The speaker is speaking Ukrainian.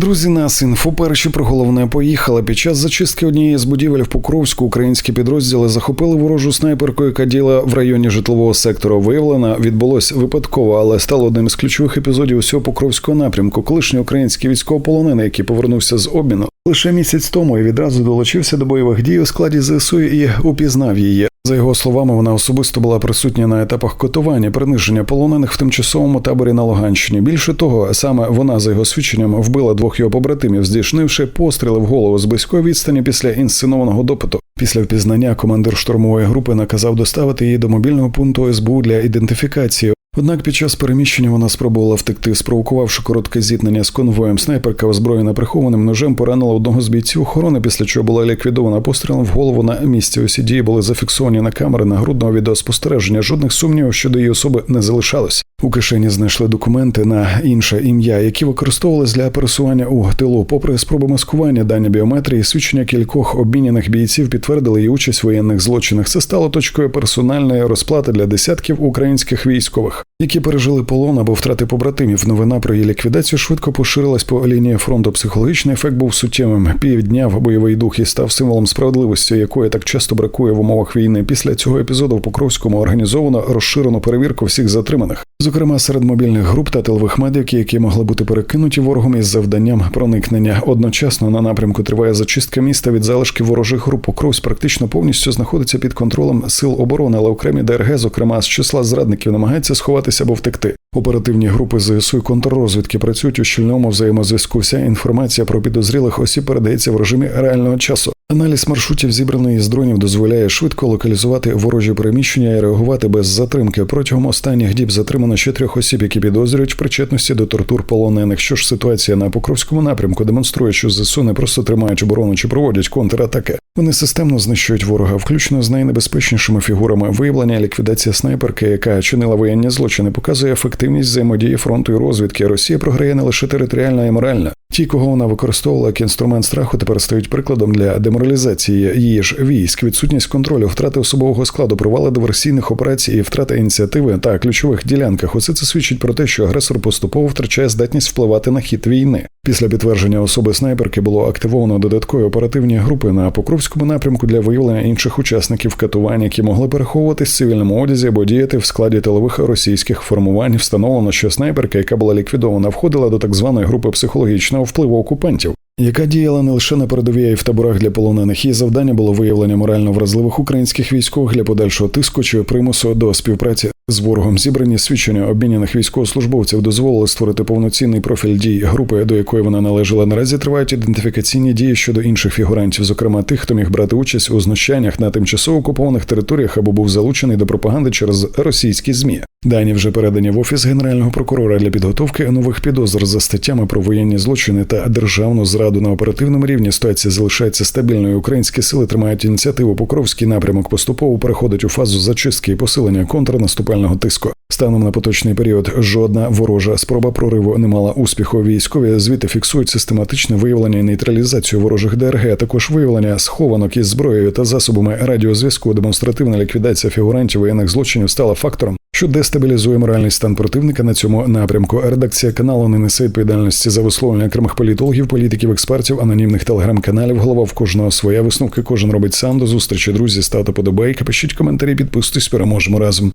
Друзі, нас інфо перші про головне поїхали. Під час зачистки однієї з будівель в Покровську українські підрозділи захопили ворожу снайперку, яка діла в районі житлового сектору. Виявлена відбулось випадково, але стало одним із ключових епізодів усього покровського напрямку. Колишній український військовополонений, який повернувся з обміну лише місяць тому і відразу долучився до бойових дій у складі ЗСУ і упізнав її. За його словами, вона особисто була присутня на етапах котування, приниження полонених в тимчасовому таборі на Луганщині. Більше того, саме вона за його свідченням вбила двох його побратимів, здійснивши постріли в голову з близької відстані після інсценованого допиту. Після впізнання командир штурмової групи наказав доставити її до мобільного пункту СБУ для ідентифікації. Однак під час переміщення вона спробувала втекти, спровокувавши коротке зіткнення з конвоєм. Снайперка, озброєна прихованим ножем, поранила одного з бійців охорони, після чого була ліквідована пострілом в голову на місці. Усі дії були зафіксовані на камери нагрудного відеоспостереження. Жодних сумнівів щодо її особи не залишалось. У кишені знайшли документи на інше ім'я, які використовувались для пересування у тилу. Попри спроби маскування, дані біометрії, свідчення кількох обміняних бійців підтвердили її участь в воєнних злочинах. Це стало точкою персональної розплати для десятків українських військових, які пережили полон або втрати побратимів. Новина про її ліквідацію швидко поширилась по лінії фронту. Психологічний ефект був суттєвим. Півдня в бойовий дух і став символом справедливості, якої так часто бракує в умовах війни. Після цього епізоду в Покровському організовано розширену перевірку всіх затриманих зокрема серед мобільних груп та тилових медиків, які могли бути перекинуті ворогом із завданням проникнення. Одночасно на напрямку триває зачистка міста від залишків ворожих груп. Покровськ практично повністю знаходиться під контролем сил оборони, але окремі ДРГ, зокрема з числа зрадників, намагаються сховатися або втекти. Оперативні групи ЗСУ і контррозвідки працюють у щільному взаємозв'язку. Вся інформація про підозрілих осіб передається в режимі реального часу. Аналіз маршрутів, зібраної з дронів, дозволяє швидко локалізувати ворожі переміщення і реагувати без затримки. Протягом останніх діб затримано ще трьох осіб, які підозрюють в причетності до тортур полонених. Що ж ситуація на Покровському напрямку демонструє, що ЗСУ не просто тримають оборону чи проводять контратаки. Вони системно знищують ворога, включно з найнебезпечнішими фігурами. Виявлення ліквідація снайперки, яка чинила воєнні злочини, показує ефективність взаємодії фронту і розвідки. Росія програє не лише територіально і морально. Ті, кого вона використовувала як інструмент страху, тепер стають прикладом для деморалізації її ж військ, відсутність контролю, втрати особового складу, провали диверсійних операцій і втрата ініціативи та ключових ділянках. Усе це свідчить про те, що агресор поступово втрачає здатність впливати на хід війни. Після підтвердження особи снайперки було активовано додаткові оперативні групи на Покровському напрямку для виявлення інших учасників катувань, які могли переховуватись в цивільному одязі або діяти в складі тилових російських формувань. Встановлено, що снайперка, яка була ліквідована, входила до так званої групи психологічного впливу окупантів. Яка діяла не лише на передовій, а й в таборах для полонених. Її завдання було виявлення морально вразливих українських військових для подальшого тиску чи примусу до співпраці з ворогом. Зібрані свідчення обміняних військовослужбовців дозволили створити повноцінний профіль дій групи, до якої вона належала. Наразі тривають ідентифікаційні дії щодо інших фігурантів, зокрема тих, хто міг брати участь у знущаннях на тимчасово окупованих територіях або був залучений до пропаганди через російські змі. Дані вже передані в офіс генерального прокурора для підготовки нових підозр за статтями про воєнні злочини та державну зраду на оперативному рівні. Ситуація залишається стабільною. Українські сили тримають ініціативу. Покровський напрямок поступово переходить у фазу зачистки і посилення контрнаступального тиску. Станом на поточний період жодна ворожа спроба прориву не мала успіху. Військові звіти фіксують систематичне виявлення і нейтралізацію ворожих ДРГ, а також виявлення схованок із зброєю та засобами радіозв'язку. Демонстративна ліквідація фігурантів воєнних злочинів стала фактором, що дестабілізує моральний стан противника на цьому напрямку. Редакція каналу не несе відповідальності за висловлення окремих політологів, політиків, експертів, анонімних телеграм-каналів. Голова в кожного своя висновки. Кожен робить сам до зустрічі. Друзі, ставте подобайки, пишіть коментарі, підписуйтесь, переможемо разом.